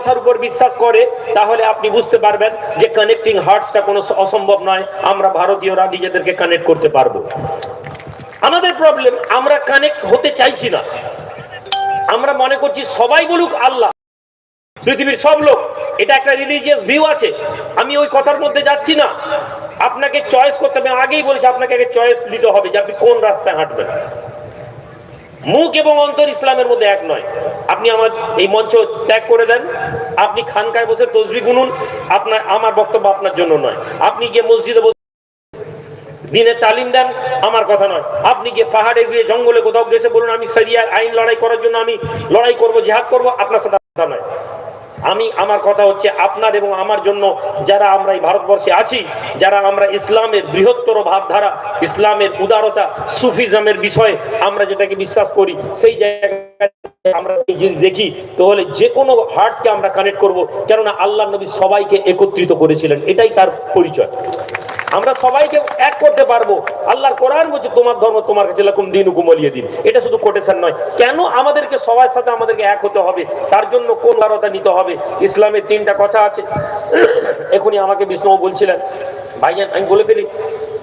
কথার উপর বিশ্বাস করে, তাহলে আপনি বুঝতে পারবেন যে কানেক্টিং হার্টসটা কোনো অসম্ভব নয়, আমরা ভারতীয়রা নিজেদেরকে কানেক্ট করতে পারব। আমাদের প্রবলেম আমরা কানেক্ট হতে চাইছি না। আমরা মনে করছি সবাই বলুক আল্লাহ, পৃথিবীর সব লোক, এটা একটা রিলিজিয়াস ভিউ আছে। আমি ওই কথার মধ্যে যাচ্ছি না। আপনাকে চয়েস করতে হবে। আগেই বলেছি, আপনাকে আগে চয়েস দিতে হবে যে আপনি কোন রাস্তায় হাঁটবেন। মুখ এবং অন্তর ইসলামের মধ্যে এক নয়। আপনি আমার এই মঞ্চ ত্যাগ করে দেন, আপনি খানকায় বসে তসবি গুনুন, আপনার, আমার বক্তব্য আপনার জন্য নয়। আপনি গিয়ে মসজিদে বসে দিনে তালিম দেন, আমার কথা নয়। আপনি গিয়ে পাহাড়ে গিয়ে জঙ্গলে কোথাও গেছে বলুন, আমি সেরিয়ার আইন লড়াই করার জন্য আমি লড়াই করব, জেহাদ করব, আপনার সাথে কথা নয়। আমি, আমার কথা হচ্ছে আপনার এবং আমার জন্য যারা আমরা এই ভারতবর্ষে আছি, যারা আমরা ইসলামের বৃহত্তর ভাবধারা, ইসলামের উদারতা, সুফিজমের বিষয়ে আমরা যেটাকে বিশ্বাস করি, সেই জায়গায় আমরা যদি দেখি, তাহলে যে কোনো হার্টকে আমরা কানেক্ট করব। কেননা আল্লাহ নবী সবাইকে একত্রিত করেছিলেন, এটাই তার পরিচয়। আমরা সবাইকে এক করতে পারব। আল্লাহর কোরআন বলছে, তোমার ধর্ম তোমার কাছে এরকম দিন দিন। এটা শুধু কোটেশন নয়। কেন আমাদেরকে সবার সাথে আমাদেরকে এক হতে হবে? তার জন্য কোন নিতে হবে? ইসলামের তিনটা কথা আছে। এখনই আমাকে বিষ্ণু বলছিলেন, ভাইজান, আমি বলে ফেলি,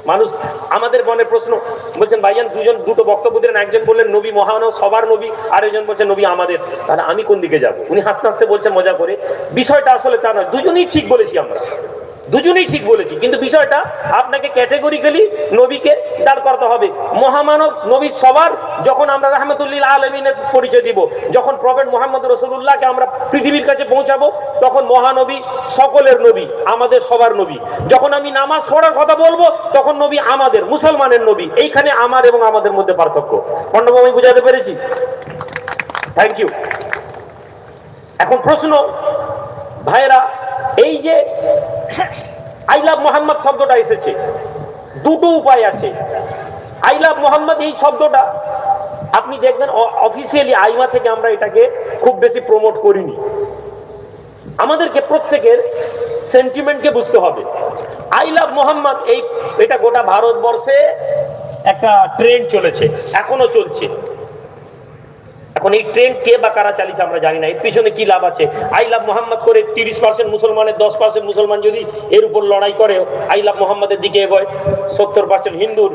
মানুষ, আমাদের মনে প্রশ্ন, বলছেন, ভাইজান, দুজন, দুটো বক্তব্য দিলেন, একজন বললেন, নবী মহানব সবার নবী, আর একজন বলছেন, নবী, আমাদের, তাহলে আমি কোন দিকে যাব? উনি হাসতে হাসতে বলছেন মজা করে, বিষয়টা আসলে তা নয়, দুজনেই ঠিক বলেছি আমরা। দুজনেই ঠিক বলেছি, কিন্তু বিষয়টা আপনাকে ক্যাটেগরিক্যালি নবীকে দাঁড় করতে হবে। মহামানব নবী সবার, যখন আমরা রহমতুল্লিল আলমিনের পরিচয় দিব, যখন প্রফেট মোহাম্মদ রসুল্লাহকে আমরা পৃথিবীর কাছে পৌঁছাবো, তখন মহানবী সকলের নবী, আমাদের সবার নবী। যখন আমি নামাজ পড়ার কথা বলব, তখন নবী আমাদের, মুসলমানের নবী। এইখানে আমার এবং আমাদের মধ্যে পার্থক্য। পণ্ডব আমি বুঝাতে পেরেছি? থ্যাংক ইউ এখন প্রশ্ন ভাইরা এই যে আই লাভ মোহাম্মদ শব্দটা এসেছে, দুটো উপায় আছে। আই লাভ মোহাম্মদ এই শব্দটা, আপনি দেখবেন অফিসিয়ালি আইমা থেকে আমরা এটাকে খুব বেশি প্রমোট করিনি। আমাদেরকে প্রত্যেকের সেন্টিমেন্টকে বুঝতে হবে। আই লাভ মোহাম্মদ এই এটা গোটা ভারতবর্ষে একটা ট্রেন্ড চলেছে, এখনও চলছে। এখন এই ট্রেন কে বা কারা চালিয়েছে আমরা জানি না। এর পিছনে কি লাভ আছে? আই লাভ মোহাম্মদ করে তিরিশ পার্সেন্ট মুসলমানের, দশ পার্সেন্ট মুসলমান যদি এর উপর লড়াই করে আই লাভ মোহাম্মদের দিকে এগোয়, সত্তর পার্সেন্ট হিন্দুর।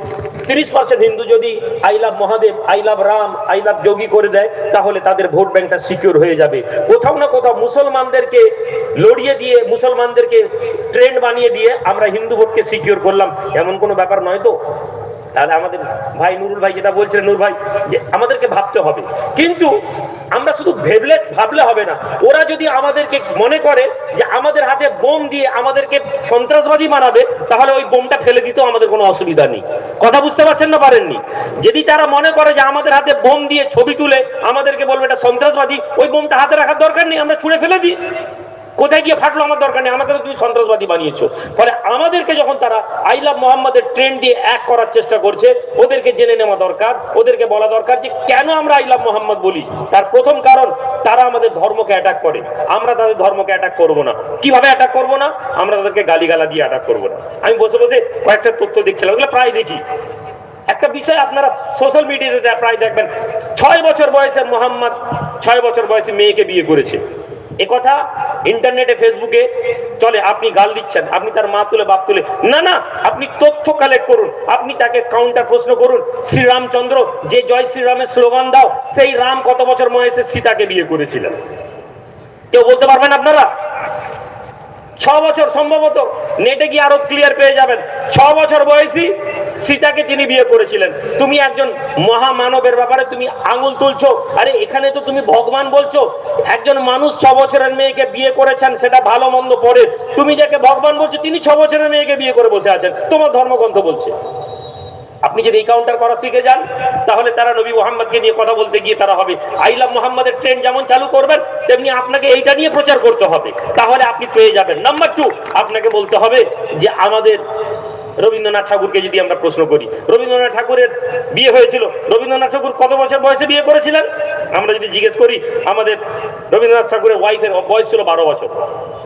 তিরিশ পার্সেন্ট হিন্দু যদি I love Mahadev I love Ram I love Yogi করে দেয়, তাহলে তাদের ভোট ব্যাংকটা সিকিউর হয়ে যাবে। কোথাও না কোথাও মুসলমানদেরকে লড়িয়ে দিয়ে, মুসলমানদেরকে ট্রেন্ড বানিয়ে দিয়ে আমরা হিন্দু ভোটকে সিকিউর করলাম। এমন কোনো ব্যাপার নয় তো? তাহলে আমাদের ভাই নুরুল ভাই যেটা বলছিলেন নুর ভাই, যে আমাদেরকে ভাবতে হবে। কিন্তু আমরা শুধু ভেবলে, ভাবলে হবে না। ওরা যদি আমাদেরকে মনে করে যে আমাদের হাতে বোম দিয়ে আমাদেরকে সন্ত্রাসবাদী বানাবে, তাহলে ওই বোমটা ফেলে দিতেও আমাদের কোনো অসুবিধা নেই। কথা বুঝতে পারছেন না পারেননি? যদি তারা মনে করে যে আমাদের হাতে বোম দিয়ে ছবি তুলে আমাদেরকে বলবে এটা সন্ত্রাসবাদী, ওই বোমটা হাতে রাখার দরকার নেই, আমরা ছুঁড়ে ফেলে দিই। কোথায় গিয়ে ফাটলো আমার দরকার নেই? আমাকে তো তুমি সন্ত্রাসবাদী বানিয়েছো। ফলে আমাদেরকে যখন তারা আই লাভ মোহাম্মদের ট্রেন দিয়ে এক করার চেষ্টা করছে, ওদেরকে জেনে নেওয়া দরকার, ওদেরকে বলা দরকার যে কেন আমরা আই লাভ মোহাম্মদ বলি? তার প্রথম কারণ, তারা আমাদের ধর্মকে অ্যাটাক করে। আমরা তাদের ধর্মকে অ্যাটাক করব না। কীভাবে অ্যাটাক করব না? আমরা তাদেরকে গালিগালা দিয়ে অ্যাটাক করব না। আমি বসে বসে কয়েকটা তথ্য দেখছিলাম, ওগুলো প্রায় দেখি। একটা বিষয় আপনারা সোশ্যাল মিডিয়াতে প্রায় দেখবেন, ছয় বছর বয়সের মোহাম্মদ, ছয় বছর বয়সে মেয়েকে বিয়ে করেছে। এ কথা ইন্টারনেটে, ফেসবুকে চলে, আপনি গাল দিচ্ছেন, আপনি তার মা তুলে, বাপ তুলে। না না, আপনি তথ্য কালেক্ট করুন, আপনি তাকে কাউন্টার প্রশ্ন করুন, শ্রীরামচন্দ্র, যে জয় শ্রীরামের স্লোগান দাও, সেই রাম কত বছর বয়সে সীতাকে বিয়ে করেছিলেন? কেউ বলতে পারবেন আপনারা? ছ বছর সম্ভবত, নেটে গিয়ে আরও ক্লিয়ার পেয়ে যাবেন। ছ বছর বয়সী সীতাকে তিনি বিয়ে করেছিলেন। তুমি একজন মহামানবের ব্যাপারে তুমি আঙুল তুলছো। আরে, এখানে তো তুমি ভগবান বলছো, একজন মানুষ ছ বছরের মেয়েকে বিয়ে করেছেন, সেটা ভালো মন্দ পরে। তুমি যাকে ভগবান বলছো, তিনি ছ বছরের মেয়েকে বিয়ে করে বসে আছেন। তোমার ধর্মগ্রন্থ বলছে। আপনি যদি এই কাউন্টার করা শিখে যান, তাহলে তারা নবী মোহাম্মদকে নিয়ে কথা বলতে গিয়ে তারা হবে। আইলাম মোহাম্মদের ট্রেন যেমন চালু করবেন, তেমনি আপনাকে এইটা নিয়ে প্রচার করতে হবে। তাহলে আপনি পেয়ে যাবেন। নাম্বার টু আপনাকে বলতে হবে যে আমাদের রবীন্দ্রনাথ ঠাকুরকে যদি আমরা প্রশ্ন করি, রবীন্দ্রনাথ ঠাকুরের বিয়ে হয়েছিল, রবীন্দ্রনাথ ঠাকুর কত বছর বয়সে বিয়ে করেছিলেন? আমরা যদি জিজ্ঞেস করি, আমাদের রবীন্দ্রনাথ ঠাকুরের ওয়াইফের বয়স ছিল বারো বছর।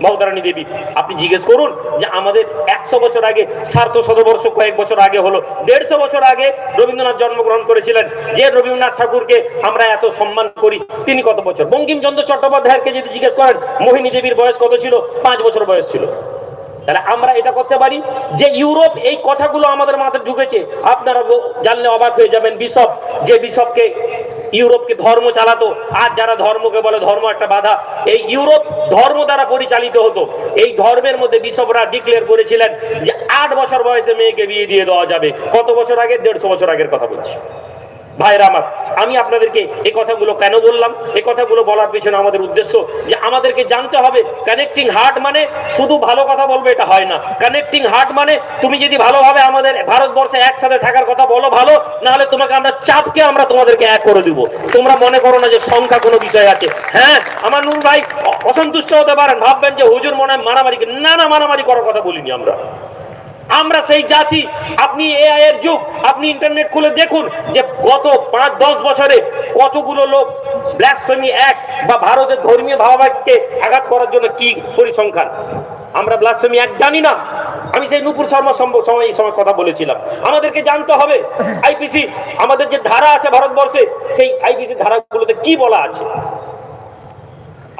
মমতারানী দেবী, আপনি জিজ্ঞেস করুন যে আমাদের একশো বছর আগে, সার্থ শতবর্ষ কয়েক বছর আগে হলো, দেড়শো বছর আগে রবীন্দ্রনাথ জন্মগ্রহণ করেছিলেন, যে রবীন্দ্রনাথ ঠাকুরকে আমরা এত সম্মান করি, তিনি কত বছর? বঙ্কিমচন্দ্র চট্টোপাধ্যায়কে যদি জিজ্ঞেস করেন, মোহিনী দেবীর বয়স কত ছিল? পাঁচ বছর বয়স ছিল। তাহলে আমরা এটা করতে পারি যে ইউরোপ এই কথাগুলো আমাদের মাথায় ঢুকেছে। আপনারা জানলে অবাক হয়ে যাবেন, বিশপ, যে বিশপকে ইউরোপকে ধর্ম চালাতো, আর যারা ধর্মকে বলে ধর্ম একটা বাধা, এই ইউরোপ ধর্ম দ্বারা পরিচালিত হতো। এই ধর্মের মধ্যে বিশপরা ডিক্লেয়ার করেছিলেন যে আট বছর বয়সে মেয়েকে বিয়ে দিয়ে দেওয়া যাবে। কত বছর আগে? দেড়শো বছর আগের কথা বলছি। ভাইরা আমার, আমি আপনাদেরকে এই কথাগুলো কেন বললাম? এই কথাগুলো বলার পিছনে আমাদের উদ্দেশ্য যে আমাদেরকে জানতে হবে কানেক্টিং হার্ট মানে শুধু ভালো কথা বলবে এটা হয় না। কানেক্টিং হার্ট মানে তুমি যদি ভালোভাবে আমাদের ভারতবর্ষে একসাথে থাকার কথা বলো ভালো না হলে তোমাকে আমরা চাপকে আমরা তোমাদেরকে এক করে দিব। তোমরা মনে করো না যে সংখ্যা কোনো বিষয় আছে। হ্যাঁ আমার নূর ভাই অসন্তুষ্ট হতে পারেন, ভাববেন যে হুজুর মনে হয় মারামারি না না, মারামারি করার কথা বলিনি আমরা। আমরা সেই জাতি আপনি এআই এর যুগ আপনি ইন্টারনেট খুলে দেখুন যে গত পাঁচ দশ বছরে কতগুলো লোক ব্ল্যাসফেমি এক বা ভারতের ধর্মীয় ভাবাবেগকে আঘাত করার জন্য কি পরিসংখ্যান? আমরা ব্লাসফেমি এক জানি না। আমি সেই নুপুর শর্মা সম্ভব সময় এই সময় কথা বলেছিলাম। আমাদেরকে জানতে হবে আইপিসি আমাদের যে ধারা আছে ভারতবর্ষে সেই আইপিসি ধারাগুলোতে কি বলা আছে?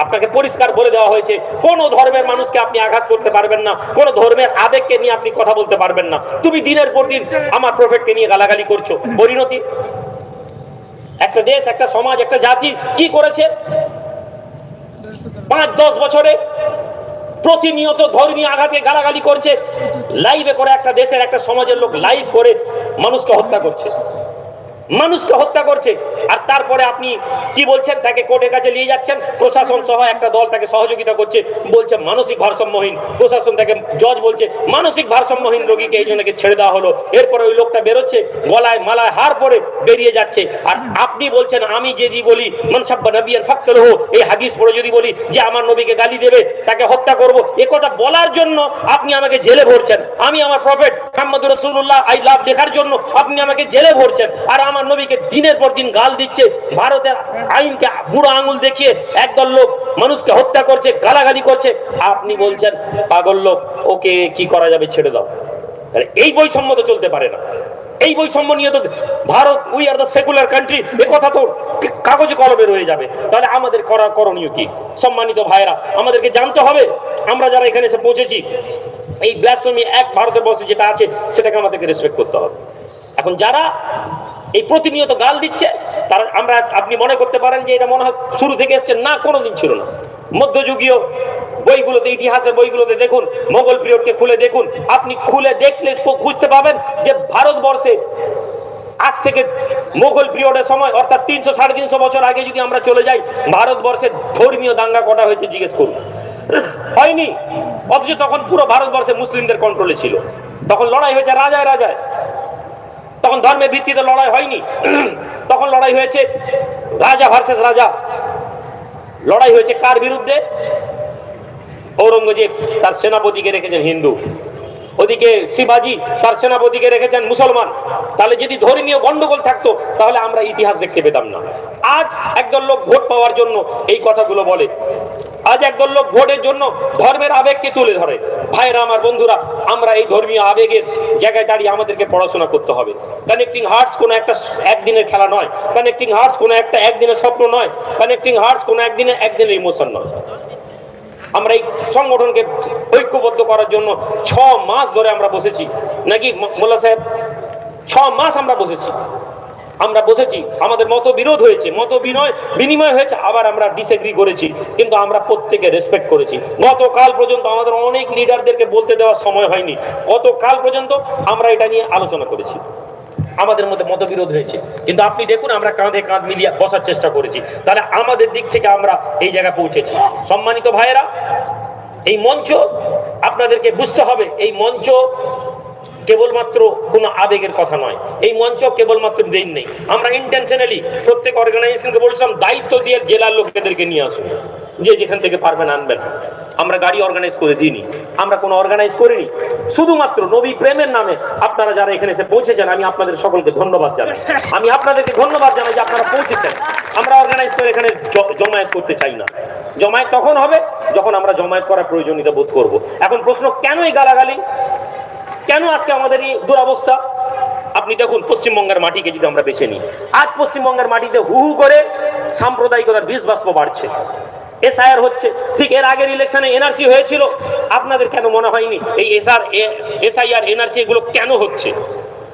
আপনাকে পরিষ্কার বলে দেওয়া হয়েছে, কোন ধর্মের মানুষকে আপনি আঘাত করতে পারবেন না, কোন ধর্মের আবেগকে নিয়ে আপনি কথা বলতে পারবেন না। তুমি দিনের পর দিন আমার প্রফেটকে নিয়ে গালাগালি করছ। পরিণতি, একটা দেশ, একটা সমাজ, একটা জাতি কি করেছে? পাঁচ, দশ বছরে প্রতিনিয়ত ধর্মীয় আঘাতে গালাগালি করছে লাইভে করে একটা দেশের, একটা সমাজের লোক লাইভ করে মানুষকে হত্যা করছে। মানুষকে হত্যা করছে। আর তারপরে আপনি কি বলছেন? তাকে কোর্টের কাছে নিয়ে যাচ্ছেন। প্রশাসন সহ একটা দল তাকে সহযোগিতা করছে। বলছে, মানসিক ভারসাম্যহীন প্রশাসন তাকে জজ বলছে, মানসিক ভারসাম্যহীন রোগীকে এই জন্যকে ছেড়ে দেওয়া হলো। এরপরে ওই লোকটা বেরোচ্ছে, গলায় মালায় হার পরে বেরিয়ে যাচ্ছে। আর আপনি বলছেন, আমি যদি বলি মনসাব্বা নবিয়ান ফাক্তর হো এই হাদিস পড়ে যদি বলি যে আমার নবীকে গালি দেবে, তাকে হত্যা করব, এ কথা বলার জন্য আপনি আমাকে জেলে ভরছেন। আমি আমার প্রফেট মোহাম্মদ রসুল্লাহ আই লাভ লেখার জন্য আপনি আমাকে জেলে ভরছেন। আর আমার নবীকে দিনের পর দিন গাল দিচ্ছে, ভারতের আইনকে বুড়ো আঙুল দেখিয়ে একদল লোক মানুষকে হত্যা করছে, গালাগালি করছে, আপনি বলছেন, পাগল লোক, ওকে কি করা যাবে ছেড়ে দাও। তাহলে এই বৈষম্য তো চলতে পারে না। এই বৈষম্য নিয়ে তো Bharat we are the secular country এ কথা তো কাগজে কলমে রয়ে যাবে। তাহলে আমাদের করা করণীয় কি? সম্মানিত ভাইরা আমাদেরকে জানতে হবে, আমরা যারা এখানে এসে পৌঁছেছি, এই ব্লাসফেমি এক ভারতের বসে যেটা আছে, সেটাকে আমাদেরকে রেসপেক্ট করতে হবে। এখন যারা এই প্রতিনিয়ত গাল দিচ্ছে। তারা আমরা, আপনি মনে করতে পারেন যে এটা মনে হয় শুরু থেকে এসছে, না কোনোদিন ছিল না। মধ্যযুগীয় বইগুলোতে, ইতিহাসের বইগুলোতে দেখুন, মোগল পিরিয়ডকে খুলে দেখুন, আপনি খুলে দেখলে তো বুঝতে পাবেন যে ভারতবর্ষে আজ থেকে মোগল পিরিয়ডের সময়, অর্থাৎ তিনশো, সাড়ে তিনশো বছর আগে যদি আমরা চলে যাই, ভারতবর্ষে ধর্মীয় দাঙ্গা কটা হয়েছে জিজ্ঞেস করুন। হয়নি। অথচ তখন পুরো ভারতবর্ষে মুসলিমদের কন্ট্রোলে ছিল। তখন লড়াই হয়েছে রাজায় রাজায়। তখন ধর্মের ভিত্তিতে লড়াই হয়নি। তখন লড়াই হয়েছে রাজা ভার্সেস রাজা। লড়াই হয়েছে কার বিরুদ্ধে? ঔরঙ্গজেব তার সেনাপতিকে রেখেছেন হিন্দু। ওদিকে শিবাজি তার সেনাপতিকে রেখেছেন মুসলমান। তাহলে যদি ধর্মীয় গন্ডগোল থাকতো, তাহলে আমরা ইতিহাস দেখতে পেতাম না। আজ একদল লোক ভোট পাওয়ার জন্য এই কথাগুলো বলে। আজ একদল লোক ভোটের জন্য ধর্মের আবেগকে তুলে ধরে। ভাইরা আমার বন্ধুরা, আমরা এই ধর্মীয় আবেগের জায়গায় দাঁড়িয়ে আমাদেরকে পড়াশোনা করতে হবে। কানেক্টিং হার্টস কোনো একটা একদিনের খেলা নয়। কানেক্টিং হার্টস কোনো একটা একদিনের স্বপ্ন নয়। কানেক্টিং হার্টস কোনো একদিনে একদিনের ইমোশন নয়। আমরা এই সংগঠনকে ঐক্যবদ্ধ করার জন্য ছ মাস ধরে আমরা বসেছি। নাকি মোল্লা সাহেব? ছ মাস আমরা বসেছি। আমরা বসেছি, আমাদের মত বিরোধ হয়েছে মত বিনয় বিনিময় হয়েছে, আবার আমরা ডিসএগ্রি করেছি, কিন্তু আমরা প্রত্যেকে রেসপেক্ট করেছি। গতকাল পর্যন্ত আমাদের অনেক লিডারদেরকে বলতে দেওয়ার সময় হয়নি। গতকাল পর্যন্ত আমরা এটা নিয়ে আলোচনা করেছি। আমাদের মধ্যে মতবিরোধ হয়েছে। কিন্তু আপনি দেখুন, আমরা কাঁধে কাঁধ মিলিয়ে বসার চেষ্টা করেছি। তাহলে আমাদের দিক থেকে আমরা এই জায়গায় পৌঁছেছি। সম্মানিত ভাইয়েরা, এই মঞ্চ আপনাদেরকে বুঝতে হবে, এই মঞ্চ কেবলমাত্র কোনো আবেগের কথা নয়। এই মঞ্চ কেবলমাত্র দিন নেই। আমরা ইন্টেনশনালি প্রত্যেক অর্গানাইজেশনকে বলছিলাম, দায়িত্ব দিয়ে জেলার লোকেদেরকে নিয়ে আসুন। যে যেখান থেকে পারবেন আনবেন। আমরা গাড়ি অর্গানাইজ করে দিইনি। আমরা কোনো অর্গানাইজ করিনি। শুধুমাত্র নবী প্রেমের নামে আপনারা যারা এখানে এসে পৌঁছেছেন, আমি আপনাদের সকলকে ধন্যবাদ জানাই। আমি আপনাদেরকে ধন্যবাদ জানাই যে আপনারা পৌঁছেছেন। আমরা অর্গানাইজ করে এখানে জমায়েত করতে চাই না। জমায়েত তখন হবে যখন আমরা জমায়েত করার প্রয়োজনীয়তা বোধ করব। এখন প্রশ্ন কেন এই গালাগালি? কেন আজকে আমাদের এই দুরাবস্থা? আপনি দেখুন, পশ্চিমবঙ্গের মাটিকে যদি আমরা বেছে নিই, আজ পশ্চিমবঙ্গের মাটিতে হু হু করে সাম্প্রদায়িকতার বীজ বাষ্প বাড়ছে। এসআইআর হচ্ছে। ঠিক এর আগের ইলেকশনে এনআরসি হয়েছিল। আপনাদের কেন মনে হয়নি? এই এসআর এসআইআর, এনআরসি এগুলো কেন হচ্ছে?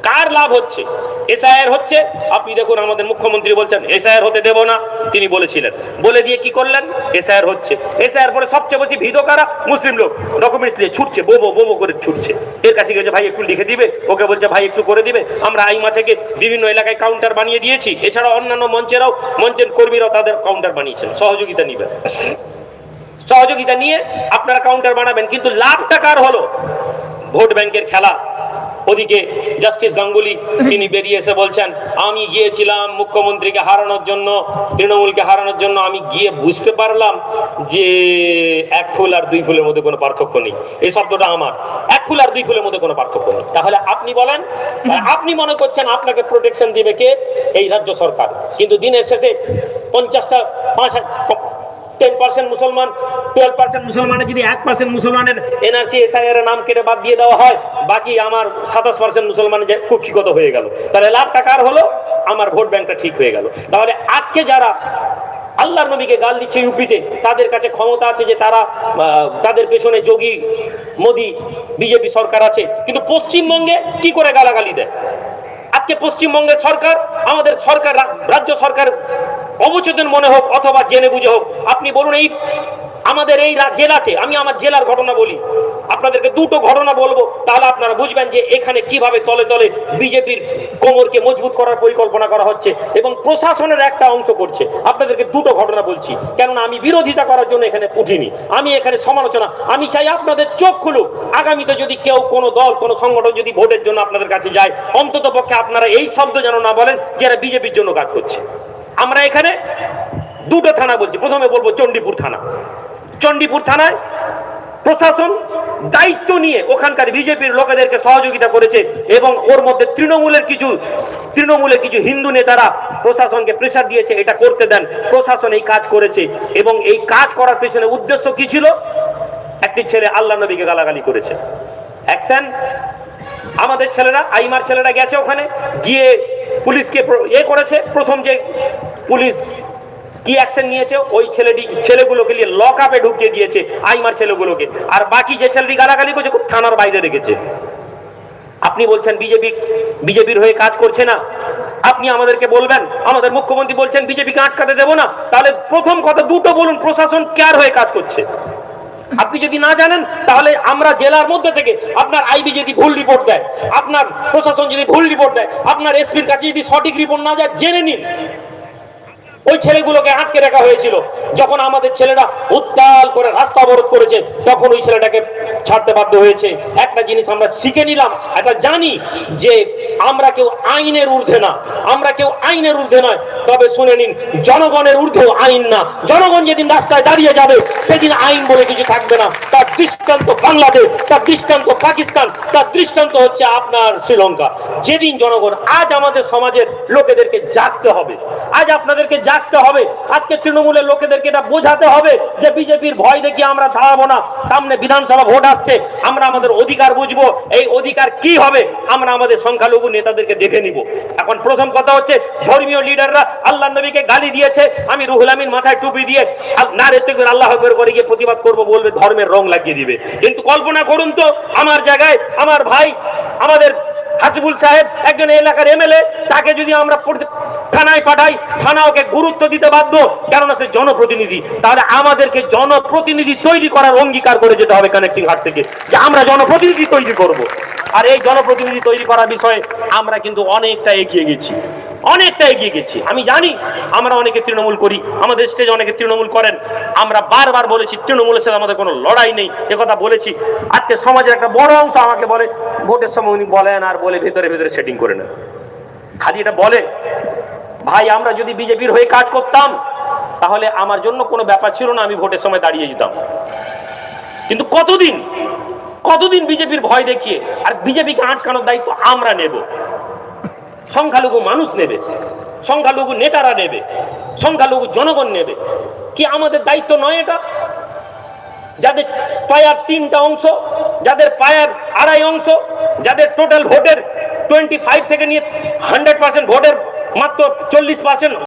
কার লাভ হচ্ছে? এসআইআর হচ্ছে? আপনি দেখুন, আমাদের মুখ্যমন্ত্রী বলছেন, এসআইআর হতে দেব না। তিনি বলেছিলেন। বলে দিয়ে কি করলেন? এসআইআর হচ্ছে। এসআইআর পরে সবচেয়ে বেশি ভিদ কারা? মুসলিম লোক। ডকুমেন্টস নিয়ে ছুটছে বোবো বোবো করে ছুটছে। এর কাছে গেছে ভাই, একটু লিখে দিবে? ওকে বলছে, ভাই, একটু করে দিবে। আমরা আইমা থেকে বিভিন্ন এলাকায় কাউন্টার বানিয়ে দিয়েছি। এছাড়া অন্যান্য মঞ্চেরাও, মঞ্চের কর্মীরাও তাদের কাউন্টার বানিয়েছেন। সহযোগিতা নিবেন। সহযোগিতা নিয়ে আপনারা কাউন্টার বানাবেন, কিন্তু লাভটা কার হলো? ভোট ব্যাংকের খেলা। ওদিকে জাস্টিস গাঙ্গুলি, তিনি বেরিয়ে এসে বলছেন, আমি গিয়েছিলাম মুখ্যমন্ত্রীকে হারানোর জন্য, তৃণমূলকে হারানোর জন্য। আমি গিয়ে বুঝতে পারলাম যে এক ফুল আর দুই ফুলের মধ্যে কোনো পার্থক্য নেই। এই শব্দটা আমার। এক ফুল আর দুই ফুলের মধ্যে কোনো পার্থক্য নেই। তাহলে আপনি বলেন আপনি মনে করছেন আপনাকে প্রোটেকশন দিবে কে? এই রাজ্য সরকার। কিন্তু দিনের শেষে পঞ্চাশটা, পাঁচ টেন মুসলমান টুয়েলভ পার্সেন্ট মুসলমানের, যদি এক পার্সেন্ট মুসলমানের এনআরসি এসআইআর নাম কেটে বাদ দিয়ে দেওয়া হয়, বাকি আমার সাতাশ পার্সেন্ট মুসলমানের যে কুক্ষিগত হয়ে গেল। তাহলে লাভ টাকার হলো, আমার ভোট ব্যাংকটা ঠিক হয়ে গেল। তাহলে আজকে যারা আল্লাহর নবীকে গাল দিচ্ছে ইউপিতে, তাদের কাছে ক্ষমতা আছে যে তারা তাদের পেছনে যোগী মোদী, বিজেপি সরকার আছে। কিন্তু পশ্চিমবঙ্গে কি করে গালাগালি দেয়? আজকে পশ্চিমবঙ্গের সরকার, আমাদের সরকার, রাজ্য সরকার অবচেতন মনে হোক অথবা জেনে বুঝে হোক, আপনি বলুন এই আমাদের এই জেলাতে, আমি আমার জেলার ঘটনা বলি, আপনাদেরকে দুটো ঘটনা বলব, তাহলে আপনারা বুঝবেন যে এখানে কীভাবে তলে তলে বিজেপির কোমরকে মজবুত করার পরিকল্পনা করা হচ্ছে এবং প্রশাসনের একটা অংশ করছে। আপনাদেরকে দুটো ঘটনা বলছি, কেননা আমি বিরোধিতা করার জন্য এখানে উঠিনি। আমি এখানে সমালোচনা, আমি চাই আপনাদের চোখ খুলুক। আগামীতে যদি কেউ কোনো দল, কোনো সংগঠন যদি ভোটের জন্য আপনাদের কাছে যায় অন্তত পক্ষে আপনারা এই শব্দ যেন না বলেন যে এরা বিজেপির জন্য কাজ করছে। আমরা এখানে দুটো থানা বলছি। প্রথমে বলব চণ্ডীপুর থানা। চণ্ডীপুর থানায় প্রশাসন দায়িত্ব নিয়ে ওখানকার বিজেপির লোকেদেরকে সহযোগিতা করেছে এবং ওর মধ্যে তৃণমূলের কিছু তৃণমূলের কিছু হিন্দু নেতারা প্রশাসনকে প্রেশার দিয়েছে, এটা করতে দেন। প্রশাসন এই কাজ করেছে এবং এই কাজ করার পেছনে উদ্দেশ্য কি ছিল? একটি ছেলে আল্লাহ নবীকে গালাগালি করেছে। অ্যাকশন আমাদের ছেলেরা, আইমার ছেলেরা গেছে ওখানে। গিয়ে পুলিশকে এ করেছে। প্রথম যে পুলিশ কি অ্যাকশন নিয়েছে, ওই ছেলেটি, ছেলেগুলোকে নিয়ে লক আপে ঢুকিয়ে দিয়েছে, আইমার ছেলেগুলোকে। আর বাকি যে ছেলেটি গালাগালি করছে, খুব থানার বাইরে রেখেছে। আপনি বলছেন বিজেপি, বিজেপির হয়ে কাজ করছে না। আপনি আমাদেরকে বলবেন, আমাদের মুখ্যমন্ত্রী বলছেন, বিজেপিকে আটকাতে দেবো না। তাহলে প্রথম কথা দুটো বলুন, প্রশাসন কার হয়ে কাজ করছে। আপনি যদি না জানেন, তাহলে আমরা জেলার মধ্যে থেকে আপনার আইবি যদি ভুল রিপোর্ট দেয়, আপনার প্রশাসন যদি ভুল রিপোর্ট দেয়, আপনার এসপির কাছে যদি সঠিক রিপোর্ট না যায়, জেনে নিন। ওই ছেলেগুলোকে আটকে রাখা হয়েছিল। যখন আমাদের ছেলেরা উত্তাল করে রাস্তা অবরোধ করেছে, তখন ওই ছেলেটাকে ছাড়তে বাধ্য হয়েছে। একটা জিনিস আমরা শিখে নিলাম, একটা জানি যে আমরা কেউ আইনের ঊর্ধ্বে না, আমরা কেউ আইনের ঊর্ধ্বে নয়। তবে শুনে নিন, জনগণের ঊর্ধ্বেও আইন না। জনগণ যেদিন রাস্তায় দাঁড়িয়ে যাবে, সেদিন আইন বলে কিছু থাকবে না। তার দৃষ্টান্ত বাংলাদেশ, তার দৃষ্টান্ত পাকিস্তান, তার দৃষ্টান্ত হচ্ছে আপনার শ্রীলঙ্কা। যেদিন জনগণ, আজ আমাদের সমাজের লোকেদেরকে জাগতে হবে। আজ আপনাদেরকে জাগতে হবে। আজকে তৃণমূলের লোকেদেরকে এটা বোঝাতে হবে যে বিজেপির ভয় দেখিয়ে আমরা দাঁড়াবো না। সামনে বিধানসভা ভোট আসছে, আমরা আমাদের অধিকার বুঝব। এই অধিকার কি হবে, আমরা আমাদের সংখ্যালঘু নেতাদেরকে দেখে নিব। এখন প্রথম কথা হচ্ছে, ধর্মীয় লিডাররা আল্লাহ নবীকে গালি দিয়েছে। আমি রুহুল আমিন মাথায় টুপি দিয়ে না রেতে করে আল্লাহ করে গিয়ে প্রতিবাদ করব বলবে, ধর্মের রং লাগিয়ে দিবে। কিন্তু কল্পনা করুন তো, আমার জায়গায় আমার ভাই, আমাদের হাসিবুল সাহেব একজন এলাকার এমএলএ, তাকে যদি আমরা থানায় পাঠাই, থানা ওকে গুরুত্ব দিতে বাধ্য, কেননা সে জনপ্রতিনিধি। তাহলে আমাদেরকে জনপ্রতিনিধি তৈরি করার অঙ্গীকার করে যেতে হবে কানেক্টিং হাট থেকে, যে আমরা জনপ্রতিনিধি তৈরি করব। আর এই জনপ্রতিনিধি তৈরি করার বিষয়ে আমরা কিন্তু অনেকটা এগিয়ে গেছি। অনেকটা এগিয়ে গেছি। আমি জানি আমরা অনেকে তৃণমূল করি, আমাদের স্টেজে অনেকে তৃণমূল করেন। আমরা বারবার বলেছি, তৃণমূলের সাথে আমাদের কোনো লড়াই নেই। কথা বলেছি। আজকে সমাজের একটা বড় অংশ আমাকে বলে, ভোটের সময় উনি বলেন আর বলে ভেতরে ভেতরে সেটিং করে নেন। খালি এটা বলে, ভাই, আমরা যদি বিজেপির হয়ে কাজ করতাম, তাহলে আমার জন্য কোনো ব্যাপার ছিল না, আমি ভোটের সময় দাঁড়িয়ে যেতাম। কিন্তু কতদিন কতদিন বিজেপির ভয় দেখিয়ে, আর বিজেপিকে আটকানোর দায়িত্ব আমরা নেব? সংখ্যালঘু মানুষ নেবে, সংখ্যালঘু নেতারা নেবে, সংখ্যালঘু জনগণ নেবে। কি আমাদের দায়িত্ব নয় এটা? যাদের পায়ার তিনটা অংশ, যাদের পায়ার আড়াই অংশ, যাদের টোটাল ভোটের টোয়েন্টি ফাইভ থেকে নিয়ে হান্ড্রেড পার্সেন্ট ভোটের মাত্র চল্লিশ পার্সেন্ট